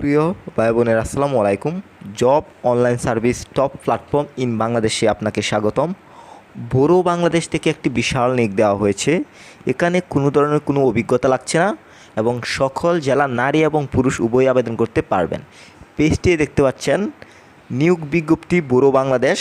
প্রিয় ভাই বোনের আসসালামু আলাইকুম। Job online service top platform in বাংলাদেশে আপনাকে স্বাগতম। বড়ো বাংলাদেশ থেকে একটি বিশাল নিক দেওয়া হয়েছে। এখানে কোনো ধরনের কোনো অভিজ্ঞতা লাগছে না এবং সকল জেলা নারী এবং পুরুষ উভয় আবেদন করতে পারবেন। পেজটি দেখতে পাচ্ছেন, নিয়োগ বিজ্ঞপ্তি বড়ো বাংলাদেশ।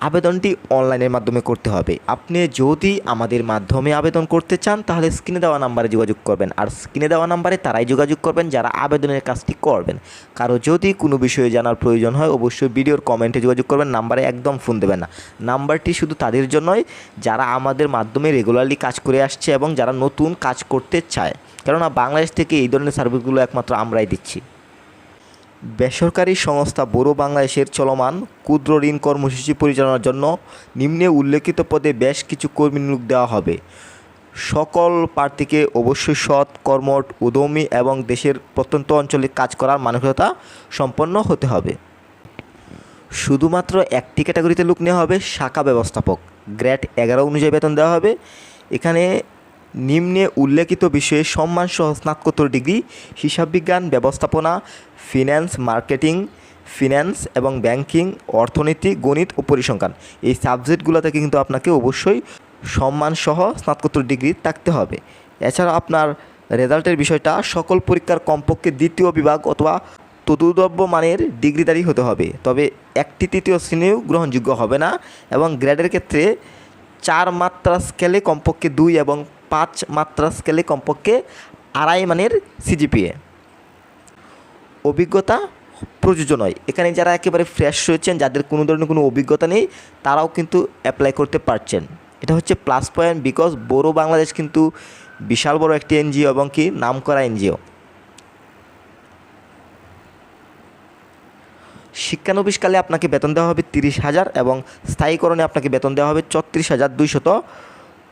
আবেদনটি অনলাইনের মাধ্যমে করতে হবে। আপনি যদি আমাদের মাধ্যমে আবেদন করতে চান, তাহলে স্ক্রিনে দেওয়া নাম্বারে যোগাযোগ করবেন। আর স্ক্রিনে দেওয়া নাম্বারে তারাই যোগাযোগ করবেন যারা আবেদনের কাজটি করবেন। কারও যদি কোনো বিষয়ে জানার প্রয়োজন হয়, অবশ্যই ভিডিওর কমেন্টে যোগাযোগ করবেন, নাম্বারে একদম ফোন দেবেন না। নাম্বারটি শুধু তাদের জন্যই, যারা আমাদের মাধ্যমে রেগুলারলি কাজ করে আসছে এবং যারা নতুন কাজ করতে চায়। কেননা, বাংলাদেশ থেকে এই ধরনের সার্ভিসগুলো একমাত্র আমরাই দিচ্ছি। বেসরকারি সংস্থা বড় বাংলাদেশের চলমান ক্ষুদ্র ঋণ কর্মসূচি পরিচালনার জন্য নিম্নে উল্লেখিত পদে বেশ কিছু কর্মী নিয়োগ দেওয়া হবে। সকল প্রার্থীকে অবশ্যই সৎ, কর্মঠ, উদ্যমী এবং দেশের প্রত্যন্ত অঞ্চলে কাজ করার মানসিকতা সম্পন্ন হতে হবে। শুধুমাত্র একটি ক্যাটাগরিতে লোক নেওয়া হবে শাখা ব্যবস্থাপক। গ্রেড এগারো অনুযায়ী বেতন দেওয়া হবে। এখানে নিম্নে উল্লেখিত বিষয়ে সম্মানসহ স্নাতকোত্তর ডিগ্রি হিসাব বিজ্ঞান ব্যবস্থাপনা, ফিন্যান্স, মার্কেটিং, ফিন্যান্স এবং ব্যাংকিং, অর্থনীতি, গণিত ও পরিসংখ্যান। এই সাবজেক্টগুলোতে কিন্তু আপনাকে অবশ্যই সম্মানসহ স্নাতকোত্তর ডিগ্রি থাকতে হবে। এছাড়া আপনার রেজাল্টের বিষয়টা সকল পরীক্ষার কমপক্ষে দ্বিতীয় বিভাগ অথবা তদুদ্রব্য মানের ডিগ্রিধারী হতে হবে। তবে একটি তৃতীয় শ্রেণীও গ্রহণযোগ্য হবে না এবং গ্রেডের ক্ষেত্রে চার মাত্রা স্কেলে কমপক্ষে দুই এবং পাঁচ মাত্রা স্কেলে কমপক্ষে আড়াই মানের সিজিপিএ অভিজ্ঞতা, প্রযোজ্য নয়। এখানে যারা একেবারে ফ্রেশ রয়েছেন, যাদের কোনো ধরনের কোনো অভিজ্ঞতা নেই, তারাও কিন্তু অ্যাপ্লাই করতে পারছেন। এটা হচ্ছে প্লাস পয়েন্ট বিকজ বড় বাংলাদেশ কিন্তু বিশাল বড় একটি এনজিও এবং কি নামকরা এনজিও শিক্ষানবিশকালে আপনাকে বেতন দেওয়া হবে তিরিশ হাজার এবং স্থায়ীকরণে আপনাকে বেতন দেওয়া হবে ছত্রিশ হাজার দুইশত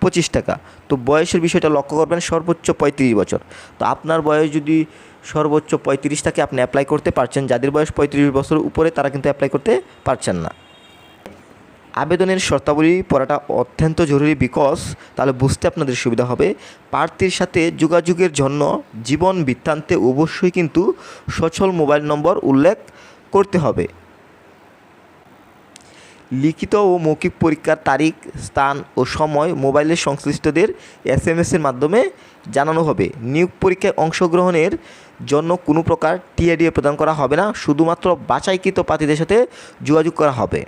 পঁচিশ টাকা। তো বয়সের বিষয়টা লক্ষ্য করবেন, সর্বোচ্চ পঁয়ত্রিশ বছর। তো আপনার বয়স যদি সর্বোচ্চ পঁয়ত্রিশ থাকে আপনি অ্যাপ্লাই করতে পারছেন, যাদের বয়স পঁয়ত্রিশ বছর উপরে তারা কিন্তু অ্যাপ্লাই করতে পারছেন না। আবেদনের শর্তাবলী পড়াটা অত্যন্ত জরুরি বিকজ তাহলে বুঝতে আপনাদের সুবিধা হবে। প্রার্থীর সাথে যোগাযোগের জন্য জীবন বৃত্তান্তে অবশ্যই কিন্তু সচল মোবাইল নম্বর উল্লেখ করতে হবে। লিখিত ও মৌখিক পরীক্ষার তারিখ, স্থান ও সময় মোবাইলের সংশ্লিষ্টদের এস এম এসের মাধ্যমে জানানো হবে। নিয়োগ পরীক্ষায় অংশগ্রহণের জন্য কোনো প্রকার টিএডিএ প্রদান করা হবে না, শুধুমাত্র বাছাইকৃত প্রার্থীদের সাথে যোগাযোগ করা হবে।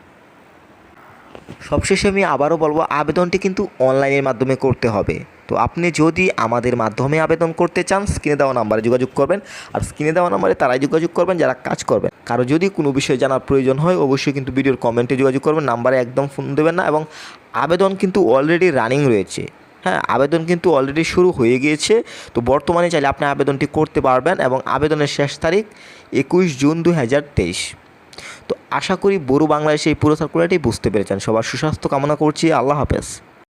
সবশেষে আমি আবারও বলব, আবেদনটি কিন্তু অনলাইনের মাধ্যমে করতে হবে। তো আপনি যদি আমাদের মাধ্যমে আবেদন করতে চান, স্ক্রিনে দেওয়া নাম্বারে যোগাযোগ করবেন। আর স্ক্রিনে দেওয়া নাম্বারে তারাই যোগাযোগ করবেন, যারা কাজ করবেন। কারও যদি কোনো বিষয়ে জানার প্রয়োজন হয়, অবশ্যই কিন্তু ভিডিওর কমেন্টে যোগাযোগ করবেন, নাম্বারে একদম ফোন দেবেন না এবং আবেদন কিন্তু অলরেডি রানিং রয়েছে। হ্যাঁ আবেদন কিন্তু অলরেডি শুরু হয়ে গিয়েছে। তো বর্তমানে চাইলে আপনি আবেদনটি করতে পারবেন এবং আবেদনের শেষ তারিখ একুশ জুন দু হাজার তেইশ। তো আশা করি বড়ো বাংলাদেশে এই পুরো সার্কুলারটি বুঝতে পেরেছেন। সবার সুস্বাস্থ্য কামনা করছি। আল্লাহ হাফেজ।